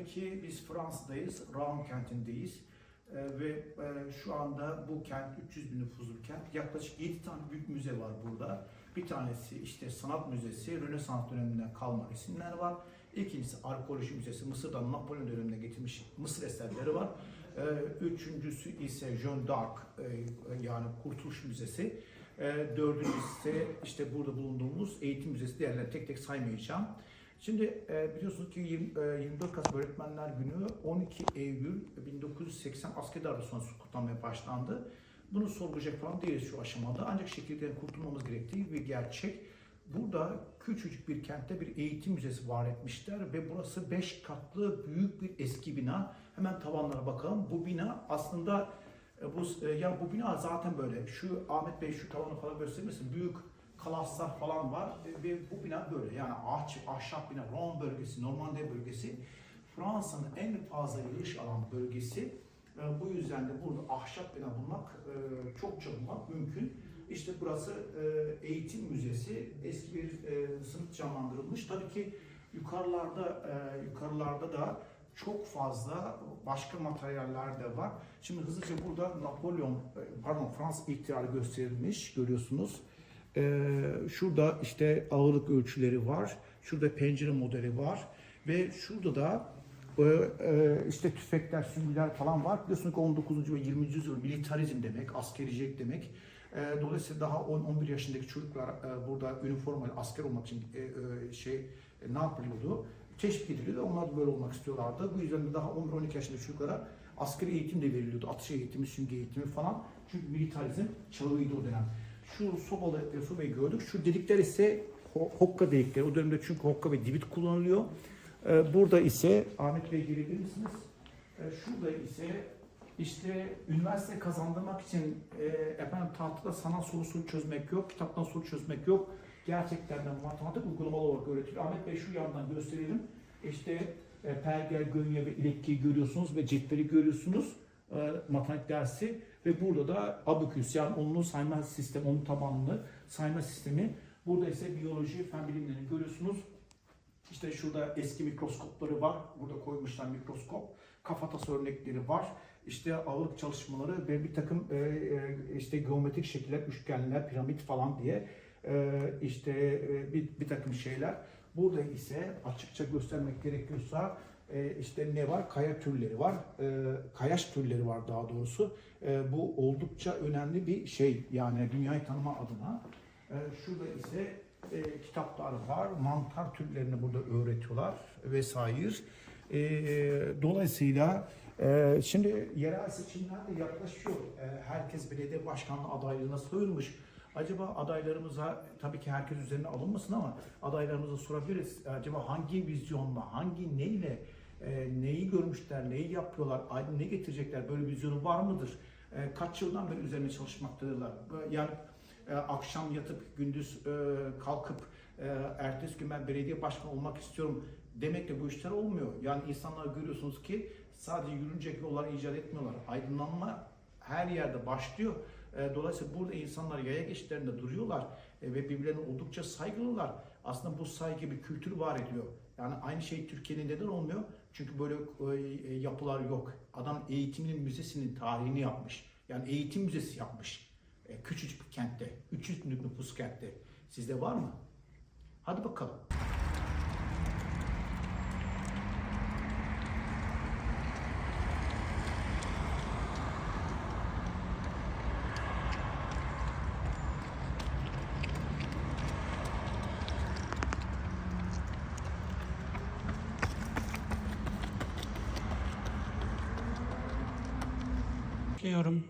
Tabii ki biz Fransa'dayız, Rouen kentindeyiz. Ee, ve e, şu anda bu kent 300 bin nüfuslu bir kent. Yaklaşık 7 tane büyük müze var burada. Bir tanesi işte sanat müzesi, Rönesans döneminden kalma resimler var. İkincisi arkeoloji müzesi, Mısır'dan Napolyon döneminde getirmiş Mısır eserleri var. Ee, üçüncüsü ise Jeanne d'Arc e, yani Kurtuluş Müzesi. Ee, dördüncüsü ise işte burada bulunduğumuz eğitim müzesi diğerlerini tek tek saymayacağım. Şimdi e, biliyorsunuz ki yirmi- e, 24 Kasım Öğretmenler Günü 12 Eylül 1980 asker darbe sonrası kutlanmaya başlandı. Bunu sorgulayacak falan değiliz şu aşamada. Ancak şekilden kurtulmamız gerektiği bir gerçek. Burada küçücük bir kentte bir eğitim müzesi var etmişler ve burası 5 katlı büyük bir eski bina. Hemen tavanlara bakalım. Bu bina aslında e, bu e, ya bu bina zaten böyle. Şu Ahmet Bey şu tavanı falan gösterir misin? Büyük kalaslar falan var E, ve bu bina böyle. Yani ağaç, ahşap bina, Ron bölgesi, Normandiya bölgesi Fransa'nın en fazla yağış alan bölgesi. E, Bu yüzden de burada ahşap bina bulmak e, çokça bulmak mümkün. İşte burası e, eğitim müzesi. Eski bir e, sınıf canlandırılmış. Tabii ki yukarılarda e, yukarılarda da çok fazla başka materyaller de var. Şimdi hızlıca burada Napolyon, e, pardon Fransız ihtilali gösterilmiş görüyorsunuz. Ee, şurada işte ağırlık ölçüleri var. Şurada pencere modeli var. Ve şurada da e, e, işte tüfekler, süngüler falan var. Biliyorsunuz ki 19. ve 20. yüzyıl militarizm demek, askericilik demek. E, dolayısıyla daha 10-11 yaşındaki çocuklar e, burada üniformalı asker olmak için e, e, şey e, ne yapılıyordu? Teşvik ediliyordu. Onlar da böyle olmak istiyorlardı. Bu yüzden de daha 11-12 yaşındaki çocuklara askeri eğitim de veriliyordu. Atış eğitimi, süngü eğitimi falan. Çünkü militarizm çağıydı o dönem. Şu sobalı e, sobayı gördük. Şu delikler ise ho- hokka delikleri. O dönemde çünkü hokka ve divit kullanılıyor. Ee, Burada ise Ahmet Bey gelebilir misiniz? Ee, Şurada ise işte üniversite kazandırmak için e, efendim tahtada sanat sorusu çözmek yok, kitaptan soru çözmek yok. Gerçekten de matematik uygulamalı olarak öğretiliyor. Ahmet Bey şu yandan gösterelim. İşte e, pergel, gönye ve ilekkiyi görüyorsunuz ve cetveli görüyorsunuz. E, matematik dersi ve burada da abaküs yani onlu sayma sistemi, onun tabanlı sayma sistemi. Burada ise biyoloji, fen bilimlerini görüyorsunuz. İşte şurada eski mikroskopları var. Burada koymuşlar mikroskop. Kafatası örnekleri var. İşte ağırlık çalışmaları ve bir takım e, e, işte geometrik şekiller, üçgenler, piramit falan diye e, işte bir, bir takım şeyler. Burada ise açıkça göstermek gerekiyorsa e, işte ne var? Kaya türleri var. E, kayaç türleri var daha doğrusu. E, bu oldukça önemli bir şey. Yani dünyayı tanıma adına. E, şurada ise kitaplar var. Mantar türlerini burada öğretiyorlar vesaire. Dolayısıyla şimdi yerel seçimler de yaklaşıyor. E, herkes belediye başkanlığı adaylığına soyulmuş. Acaba adaylarımıza tabii ki herkes üzerine alınmasın ama adaylarımıza sorabiliriz. Acaba hangi vizyonla, hangi neyle, e, neyi görmüşler, neyi yapıyorlar, ne getirecekler, böyle bir vizyonu var mıdır? E, kaç yıldan beri üzerine çalışmaktadırlar? Yani e, akşam yatıp gündüz e, kalkıp e, ertesi gün ben belediye başkanı olmak istiyorum demekle bu işler olmuyor. Yani insanlar görüyorsunuz ki sadece yürünecek yollar icat etmiyorlar. Aydınlanma her yerde başlıyor. E, Dolayısıyla burada insanlar yaya geçitlerinde duruyorlar e, ve birbirlerine oldukça saygılılar. Aslında bu saygı bir kültür var ediyor. Yani aynı şey Türkiye'nin neden olmuyor? Çünkü böyle e, yapılar yok. Adam eğitiminin müzesinin tarihini yapmış. Yani eğitim müzesi yapmış. E, küçücük bir kentte, 300 binlik nüfus kentte. Sizde var mı? Hadi bakalım. Diyorum.